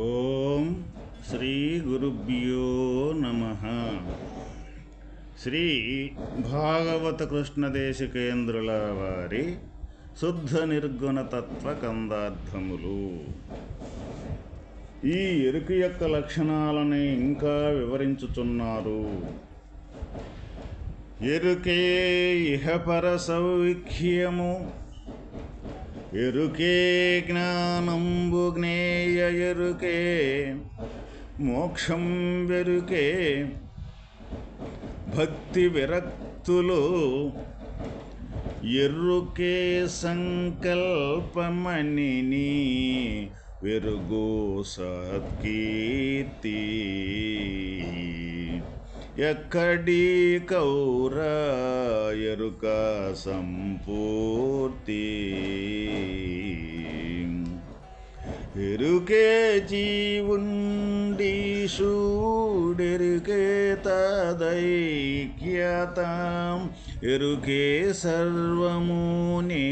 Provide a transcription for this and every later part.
ఓం శ్రీ గురుభ్యో నమ. శ్రీ భాగవత కృష్ణ దేశి కేంద్రుల వారి శుద్ధ నిర్గుణ తత్వ కందార్థములు. ఈ ఎరుక యొక్క లక్షణాలని ఇంకా వివరించుచున్నారు. ఎరుకే ఇహపర సౌఖ్యము ఎరుకే జ్ఞానంబు జ్ఞేయ ఎరుకే మోక్షం వెరుకే. భక్తి విరక్తులు ఎరుకే సంకల్పమణిని వెరుగో సత్కీర్తి. ఎక్కడి కౌర ఎరుక సంపూర్తి? ఎరుకే జీవుండి షూడెరుకే తదైక్యత. ఎరుకే సర్వమునే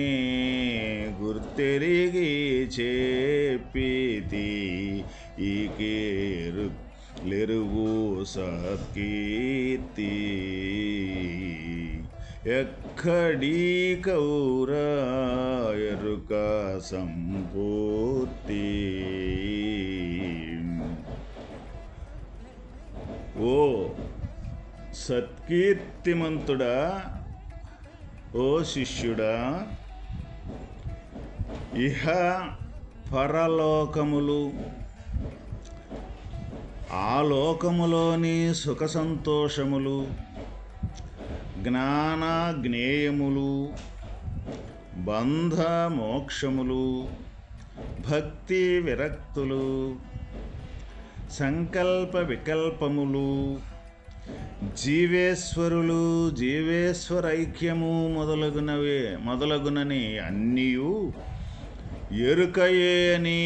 గుర్తెరిగి చేపితి. ఈకే ఎరుక లెరువు సత్కీర్తి ఎక్కడి కౌర ఎరుక సంపూర్తి? ఓ సత్కీర్తిమంతుడా ఓ శిష్యుడా ఇహ పరలోకములు ఆ లోకములోని సుఖ సంతోషములు జ్ఞాన జ్ఞేయములు బంధ మోక్షములు భక్తి విరక్తులు సంకల్ప వికల్పములు జీవేశ్వరులు జీవేశ్వరైక్యము మొదలగునవే మొదలగునని అన్నీయు ఎరుకయే అని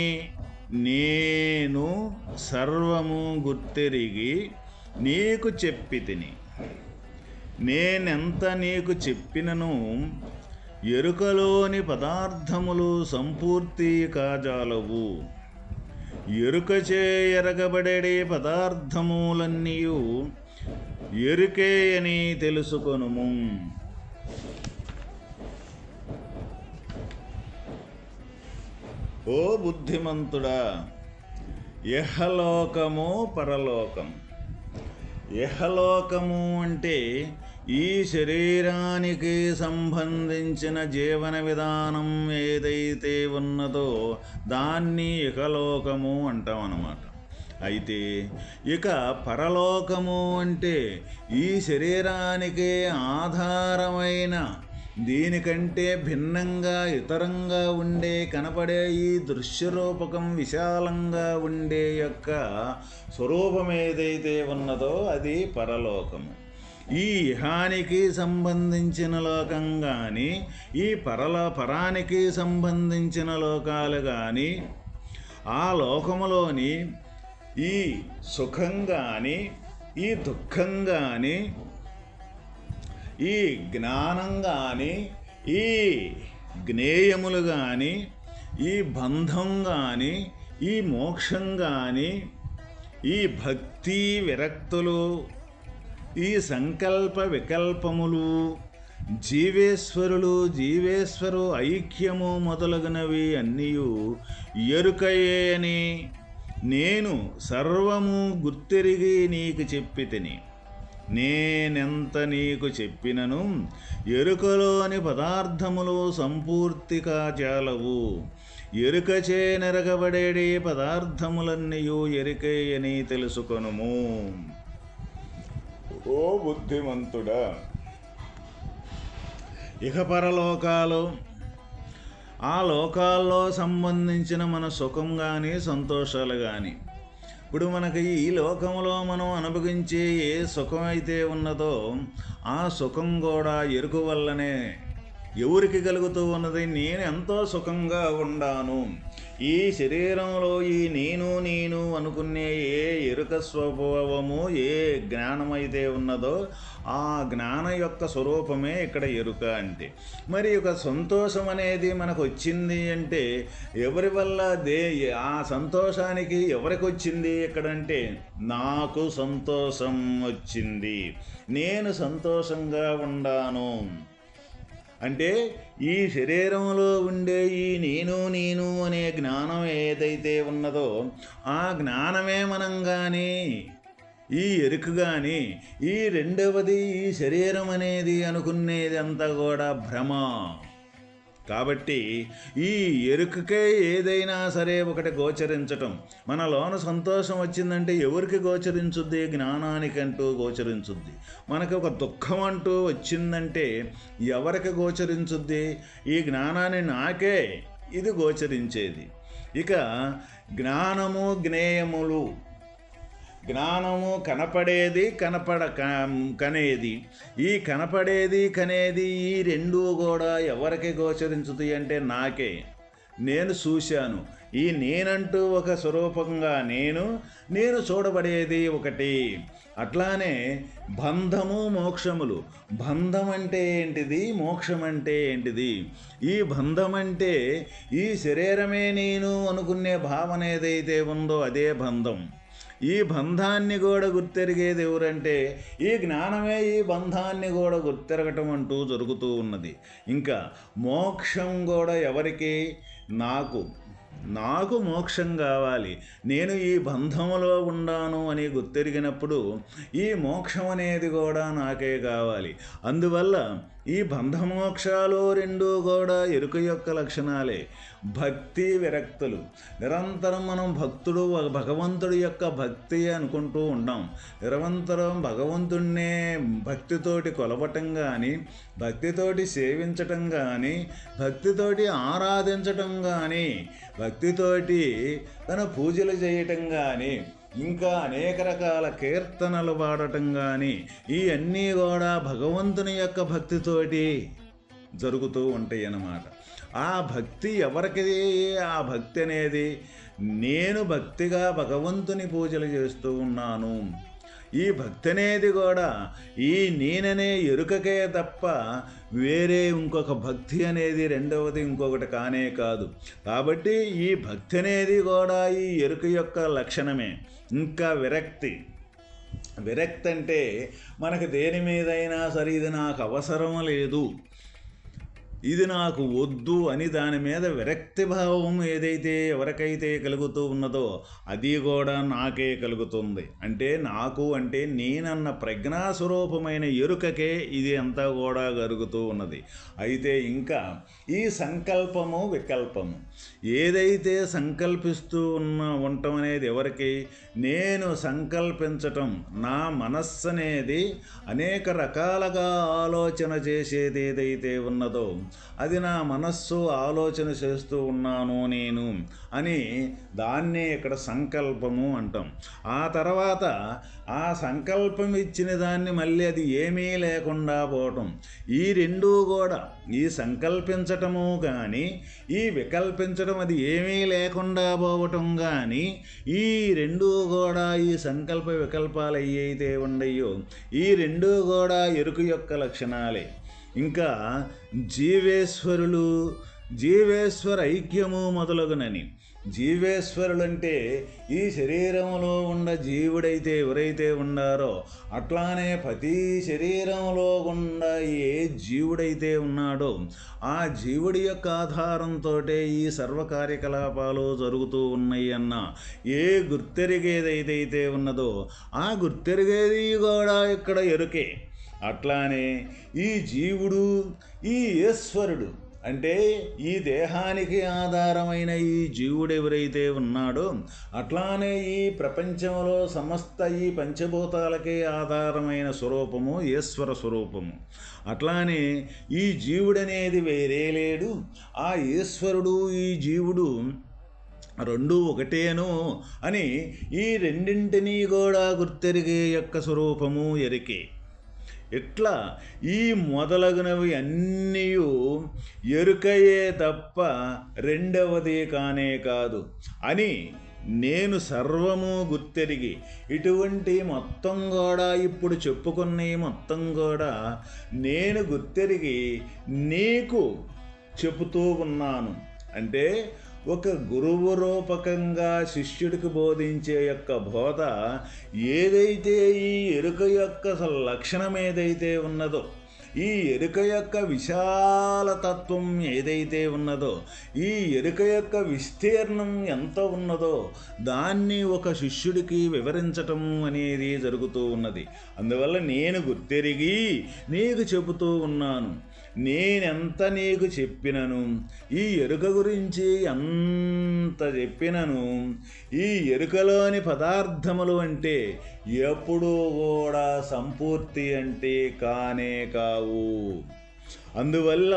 నేను సర్వము గుర్తెరిగి నీకు చెప్పి తిని. నేనెంత నీకు చెప్పినను ఎరుకలోని పదార్థములు సంపూర్తి కాజాలవు. ఎరుకచే ఎరగబడే పదార్థములన్నీయు ఎరుకే అని తెలుసుకొనుము. ఓ బుద్ధిమంతుడా ఇహలోకము పరలోకం. ఇహలోకము అంటే ఈ శరీరానికి సంబంధించిన జీవన విధానం ఏదైతే ఉన్నదో దాన్ని ఇహలోకము అంటాం అన్నమాట అయితే ఇక పరలోకము అంటే ఈ శరీరానికి ఆధారమైన దీనికంటే భిన్నంగా ఇతరంగా ఉండే కనపడే ఈ దృశ్యరూపకం విశాలంగా ఉండే యొక్క స్వరూపం ఏదైతే ఉన్నదో అది పరలోకము. ఈ ఇహానికి సంబంధించిన లోకం కానీ ఈ పరల పరానికి సంబంధించిన లోకాలు కానీ ఆ లోకములోని ఈ సుఖం కానీ ఈ దుఃఖం కానీ ఈ జ్ఞానం కానీ ఈ జ్ఞేయములు కానీ ఈ బంధం కానీ ఈ మోక్షం కానీ ఈ భక్తి విరక్తులు ఈ సంకల్ప వికల్పములు జీవేశ్వరులు జీవేశ్వరు ఐక్యము మొదలగునవి అన్నీ ఎరుకయేని. నేను సర్వము గుర్తెరిగి నీకు చెప్పి తిని నేనెంత నీకు చెప్పినను? ఎరుకలోని పదార్థములు సంపూర్తిగా చాలవు ఎరుకచే నెరగబడేడి పదార్థములన్నయూ ఎరుకే అని తెలుసుకొనుము. ఓ బుద్ధిమంతుడా! ఇక పరలోకాలు ఆ లోకాల్లో సంబంధించిన మన సుఖం కానీ సంతోషాలు కానీ ఇప్పుడు మనకి ఈ లోకంలో మనం అనుభవించే ఏ సుఖం అయితే ఉన్నదో ఆ సుఖం కూడా ఎరుకు వల్లనే ఎవరికి కలుగుతూ ఉన్నది? నేను ఎంతో సుఖంగా ఉండాను. ఈ శరీరంలో ఈ నేను నేను అనుకునే ఏ ఎరుక స్వభావము ఏ జ్ఞానమైతే ఉన్నదో ఆ జ్ఞాన యొక్క స్వరూపమే ఇక్కడ ఎరుక అంటే. మరి ఒక సంతోషం అనేది మనకు వచ్చింది అంటే ఎవరి వల్ల దే ఆ సంతోషానికి ఎవరికి వచ్చింది అంటే నాకు సంతోషం వచ్చింది. నేను సంతోషంగా ఉండాను. అంటే ఈ శరీరంలో ఉండే ఈ నేను నేను అనే జ్ఞానం ఏదైతే ఉన్నదో ఆ జ్ఞానమే మనం కానీ ఈ ఎరుకు కానీ ఈ రెండవది ఈ శరీరం అనేది అనుకునేది అంతా కూడా భ్రమ. కాబట్టి ఈ ఎరుకకే ఏదైనా సరే ఒకటి గోచరించటం. మనలోన సంతోషం వచ్చిందంటే ఎవరికి గోచరించుద్ది? జ్ఞానానికంటూ గోచరించుద్ది. మనకు ఒక దుఃఖం అంటూ వచ్చిందంటే ఎవరికి గోచరించుద్ది? ఈ జ్ఞానాన్ని నాకే ఇది గోచరించేది. ఇక జ్ఞానము జ్ఞేయములు జ్ఞానము కనపడేది కనపడ కనేది. ఈ కనపడేది కనేది ఈ రెండూ కూడా ఎవరికి గోచరించుతాయి అంటే నాకే. నేను చూశాను. ఈ నేనంటూ ఒక స్వరూపంగా నేను నేను చూడబడేది ఒకటి. అట్లానే బంధము మోక్షములు. బంధం అంటే ఏంటిది? మోక్షం అంటే ఏంటిది? ఈ బంధం అంటే ఈ శరీరమే నేను అనుకునే భావన ఏదైతే ఉందో అదే బంధం. ఈ బంధాన్ని కూడా గుర్తెరిగేది ఎవరంటే ఈ జ్ఞానమే ఈ బంధాన్ని కూడా గుర్తెరగటం అంటూ జరుగుతూ ఉన్నది. ఇంకా మోక్షం కూడా ఎవరికి? నాకు. నాకు మోక్షం కావాలి. నేను ఈ బంధములో ఉండాను అని గుర్తెరిగినప్పుడు ఈ మోక్షం అనేది కూడా నాకే కావాలి. అందువల్ల ఈ బంధమోక్షాలు రెండు కూడా ఎరుక యొక్క లక్షణాలే. భక్తి విరక్తులు. నిరంతరం మనం భక్తుడు భగవంతుడి యొక్క భక్తి అనుకుంటూ ఉంటాం నిరంతరం భగవంతుడినే భక్తితోటి కొలవటం కానీ భక్తితోటి సేవించటం కానీ భక్తితోటి ఆరాధించటం కానీ భక్తితోటి తన పూజలు చేయటం కానీ ఇంకా అనేక రకాల కీర్తనలు పాడటం కానీ ఈ అన్నీ కూడా భగవంతుని యొక్క భక్తితోటి జరుగుతూ ఉంటాయి అన్నమాట ఆ భక్తి ఎవరికి ఆ భక్తి అనేది నేను భక్తిగా భగవంతుని పూజలు చేస్తూ ఉన్నాను. ఈ భక్తి అనేది కూడా ఈ నేననే ఎరుకకే తప్ప వేరే ఇంకొక భక్తి అనేది రెండవది ఇంకొకటి కానే కాదు. కాబట్టి ఈ భక్తి అనేది కూడా ఈ ఎరుక యొక్క లక్షణమే. ఇంకా విరక్తి. విరక్తి అంటే మనకు దేని మీదైనా సరే ఇది నాకు అవసరం లేదు. ఇది నాకు వద్దు అని దాని మీద విరక్తి భావం ఏదైతే ఎవరికైతే కలుగుతూ ఉన్నదో అది కూడా నాకే కలుగుతుంది. అంటే నాకు అంటే నేనన్న ప్రజ్ఞాస్వరూపమైన ఎరుకకే ఇది అంతా కూడా కలుగుతూ ఉన్నది. అయితే ఇంకా ఈ సంకల్పము వికల్పము ఏదైతే సంకల్పిస్తూ ఉన్న ఉండటం అనేది ఎవరికి? నేను సంకల్పించటం నా మనస్సు అనేది అనేక రకాలుగా ఆలోచన చేసేది ఏదైతే ఉన్నదో అది నా మనస్సు ఆలోచన చేస్తూ ఉన్నాను నేను అని దాన్నే ఇక్కడ సంకల్పము అంటాం. ఆ తర్వాత ఆ సంకల్పం ఇచ్చిన దాన్ని మళ్ళీ అది ఏమీ లేకుండా పోవటం. ఈ రెండూ కూడా ఈ సంకల్పించటము కానీ ఈ వికల్పించడం అది ఏమీ లేకుండా పోవటం కానీ ఈ రెండూ కూడా ఈ సంకల్ప వికల్పాలు అయ్యైతే ఉండయో ఈ రెండూ కూడా ఎరుకు యొక్క లక్షణాలే. ఇంకా జీవేశ్వరులు జీవేశ్వర ఐక్యము మొదలగునని. జీవేశ్వరులంటే ఈ శరీరంలో ఉన్న జీవుడైతే ఎవరైతే ఉన్నారో అట్లానే ప్రతి శరీరంలో ఉన్న ఏ జీవుడైతే ఉన్నాడో ఆ జీవుడి యొక్క ఆధారంతో ఈ సర్వ కార్యకలాపాలు జరుగుతూ ఉన్నాయి అన్న ఏ గుర్తెరిగేదైతే ఉన్నదో ఆ గుర్తెరిగేది కూడా ఇక్కడ ఎరుకే. అట్లానే ఈ జీవుడు ఈ ఈశ్వరుడు అంటే ఈ దేహానికి ఆధారమైన ఈ జీవుడు ఎవరైతే ఉన్నాడో అట్లానే ఈ ప్రపంచంలో సమస్త ఈ పంచభూతాలకే ఆధారమైన స్వరూపము ఈశ్వర స్వరూపము. అట్లానే ఈ జీవుడనేది వేరే లేడు. ఆ ఈశ్వరుడు ఈ జీవుడు రెండు ఒకటేను అని ఈ రెండింటినీ కూడా గుర్తెరిగే యొక్క స్వరూపము ఎరికే. ఇట్లా ఈ మొదలగునవి అన్నీ ఎరుకయే తప్ప రెండవది కానే కాదు. అని నేను సర్వము గుర్తెరిగి ఇటువంటి మొత్తం కూడా ఇప్పుడు చెప్పుకున్న మొత్తం కూడా నేను గుర్తెరిగి నీకు చెబుతూ ఉన్నాను. అంటే ఒక గురువు రూపకంగా శిష్యుడికి బోధించే యొక్క బోధ ఏదైతే ఈ ఎరుక యొక్క లక్షణం ఏదైతే ఉన్నదో ఈ ఎరుక యొక్క విశాల తత్వం ఏదైతే ఉన్నదో ఈ ఎరుక యొక్క విస్తీర్ణం ఎంత ఉన్నదో దాన్ని ఒక శిష్యుడికి వివరించటం అనేది జరుగుతూ ఉన్నది. అందువల్ల నేను గుర్తెరిగి నీకు చెబుతూ ఉన్నాను. నేనెంత నీకు చెప్పినను? ఈ ఎరుక గురించి ఎంత చెప్పినను? ఈ ఎరుకలోని పదార్థములు అంటే ఎప్పుడూ కూడా సంపూర్తి అంటే కానే కావు. అందువల్ల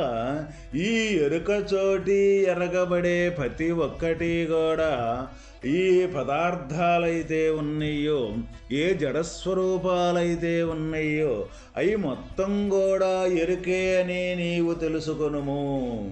ఈ ఎరుక చోటి ఎరగబడే ప్రతి ఒక్కటి కూడా ఈ పదార్థాలైతే ఉన్నాయో ఏ జడస్వరూపాలైతే ఉన్నాయో అవి మొత్తం కూడా ఎరుకే అని నీవు తెలుసుకొనుము.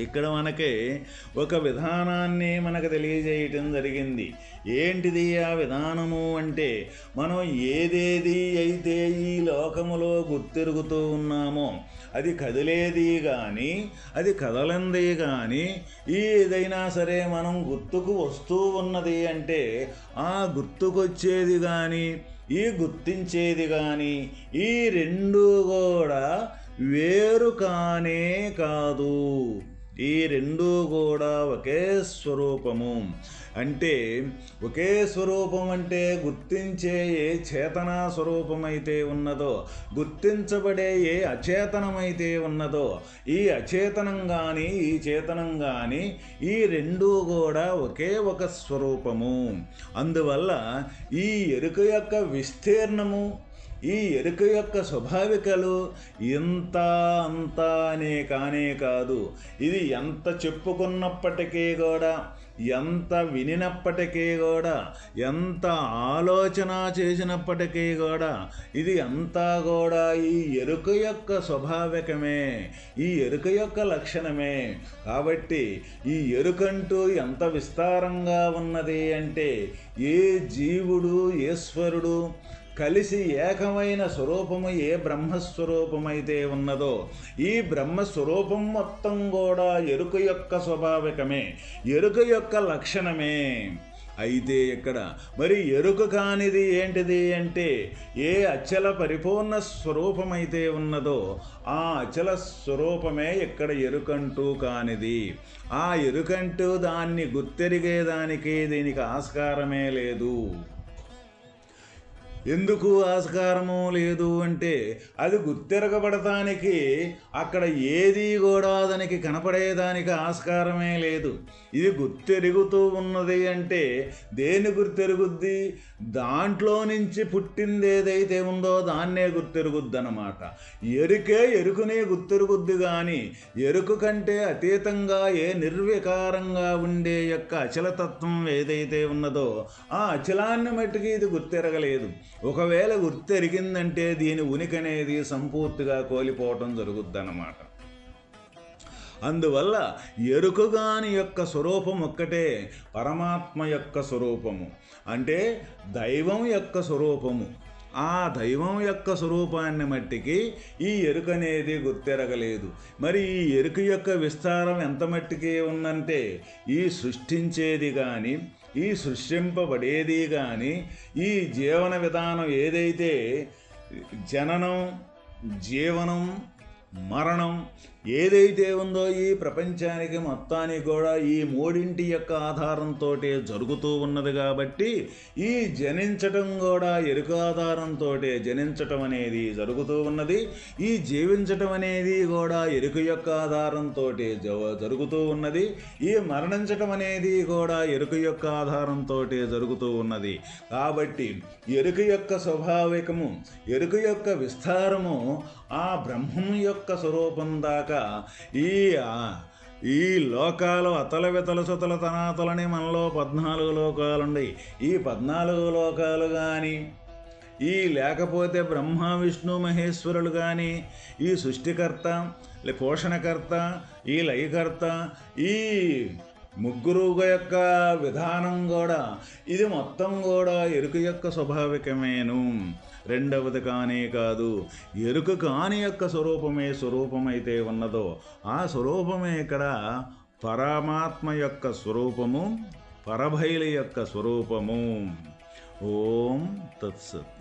ఇక్కడ మనకి ఒక విధానాన్ని మనకు తెలియజేయటం జరిగింది. ఏంటిది ఆ విధానము అంటే మనం ఏదేది అయితే ఈ లోకములో గుర్తిరుగుతూ ఉన్నామో అది కదిలేది కానీ అది కదలంది కానీ ఏదైనా సరే మనం గుర్తుకు వస్తూ ఉన్నది అంటే ఆ గుర్తుకొచ్చేది కానీ ఈ గుర్తించేది కానీ ఈ రెండు కూడా వేరు కానే కాదు. ఈ రెండు కూడా ఒకే స్వరూపము. అంటే ఒకే స్వరూపం అంటే గుర్తించే ఏ చేతనా స్వరూపమైతే ఉన్నదో గుర్తించబడే ఏ అచేతనమైతే ఉన్నదో ఈ అచేతనం కానీ ఈ చేతనం కానీ ఈ రెండు కూడా ఒకే ఒక స్వరూపము. అందువల్ల ఈ ఎరుక యొక్క విస్తీర్ణము ఈ ఎరుక యొక్క స్వాభావికలు ఇంత అంత అనే కానే కాదు. ఇది ఎంత చెప్పుకున్నప్పటికీ కూడా ఎంత వినినప్పటికీ కూడా ఎంత ఆలోచన చేసినప్పటికీ కూడా ఇది అంతా కూడా ఈ ఎరుక యొక్క స్వాభావికమే ఈ ఎరుక యొక్క లక్షణమే. కాబట్టి ఈ ఎరుకంటూ ఎంత విస్తారంగా ఉన్నది అంటే ఏ జీవుడు ఈశ్వరుడు కలిసి ఏకమైన స్వరూపము ఏ బ్రహ్మస్వరూపమైతే ఉన్నదో ఈ బ్రహ్మస్వరూపం మొత్తం కూడా ఎరుక యొక్క స్వభావికమే ఎరుక యొక్క లక్షణమే. అయితే ఇక్కడ మరి ఎరుక కానిది ఏంటిది అంటే ఏ అచల పరిపూర్ణ స్వరూపమైతే ఉన్నదో ఆ అచల స్వరూపమే ఇక్కడ ఎరుకంటూ కానిది. ఆ ఎరుకంటూ దాన్ని గుర్తెరిగేదానికి దీనికి ఆస్కారమే లేదు. ఎందుకు ఆస్కారము లేదు అంటే అది గుర్తిరగబడటానికి అక్కడ ఏది కూడా దానికి కనపడేదానికి ఆస్కారమే లేదు. ఇది గుర్తెరుగుతూ ఉన్నది అంటే దేని గుర్తెరుగుద్ది? దాంట్లో నుంచి పుట్టింది ఏదైతే ఉందో దాన్నే గుర్తెరుగుద్ది అనమాట ఎరుకే ఎరుకునే గుర్తెరుగుద్ది కానీ ఎరుకు కంటే అతీతంగా ఏ నిర్వికారంగా ఉండే యొక్క అచలతత్వం ఏదైతే ఉన్నదో ఆ అచలాన్ని మట్టుకి ఇది గుర్తెరగలేదు. ఒకవేళ గుర్తెరిగిందంటే దీని ఉనికి అనేది సంపూర్తిగా కోల్పోవటం జరుగుద్దన్నమాట. అందువల్ల ఎరుకగాని యొక్క స్వరూపం ఒక్కటే పరమాత్మ యొక్క స్వరూపము. అంటే దైవం యొక్క స్వరూపము. ఆ దైవం యొక్క స్వరూపాన్ని మట్టికి ఈ ఎరుక అనేది గుర్తెరగలేదు. మరి ఈ ఎరుక యొక్క విస్తారం ఎంత మట్టికి ఉందంటే ఈ సృష్టించేది కానీ ఈ సృష్టింపబడేది కానీ ఈ జీవన విధానం ఏదైతే జననం జీవనం మరణం ఏదైతే ఉందో ఈ ప్రపంచానికి మొత్తానికి కూడా ఈ మూడింటి యొక్క ఆధారంతో జరుగుతూ ఉన్నది కాబట్టి ఈ జనించటం కూడా ఎరుక ఆధారంతో జనించటం అనేది జరుగుతూ ఉన్నది. ఈ జీవించటం అనేది కూడా ఎరుక యొక్క ఆధారంతో జరుగుతూ ఉన్నది. ఈ మరణించటం అనేది కూడా ఎరుక యొక్క ఆధారంతో జరుగుతూ ఉన్నది. కాబట్టి ఎరుక యొక్క స్వాభావికము ఎరుక యొక్క విస్తారము ఆ బ్రహ్మం యొక్క స్వరూపం దాకా ఈ ఈ లోకాలు అతల వితల సుతల తనాతలని మనలో పద్నాలుగు లోకాలుండయి ఈ పద్నాలుగు లోకాలు కానీ ఈ లేకపోతే బ్రహ్మ విష్ణు మహేశ్వరులు కానీ ఈ సృష్టికర్త పోషణకర్త ఈ లయకర్త ఈ ముగ్గురు యొక్క విధానం కూడా ఇది మొత్తం కూడా ఎరుక యొక్క స్వాభావికమేను. రెండవది కానే కాదు ఎరుక కాని యొక్క స్వరూపమే స్వరూపమైతే ఉన్నదో ఆ స్వరూపమే ఇక్కడ పరమాత్మ యొక్క స్వరూపము పరభైలి యొక్క స్వరూపము. ఓం తత్సత్.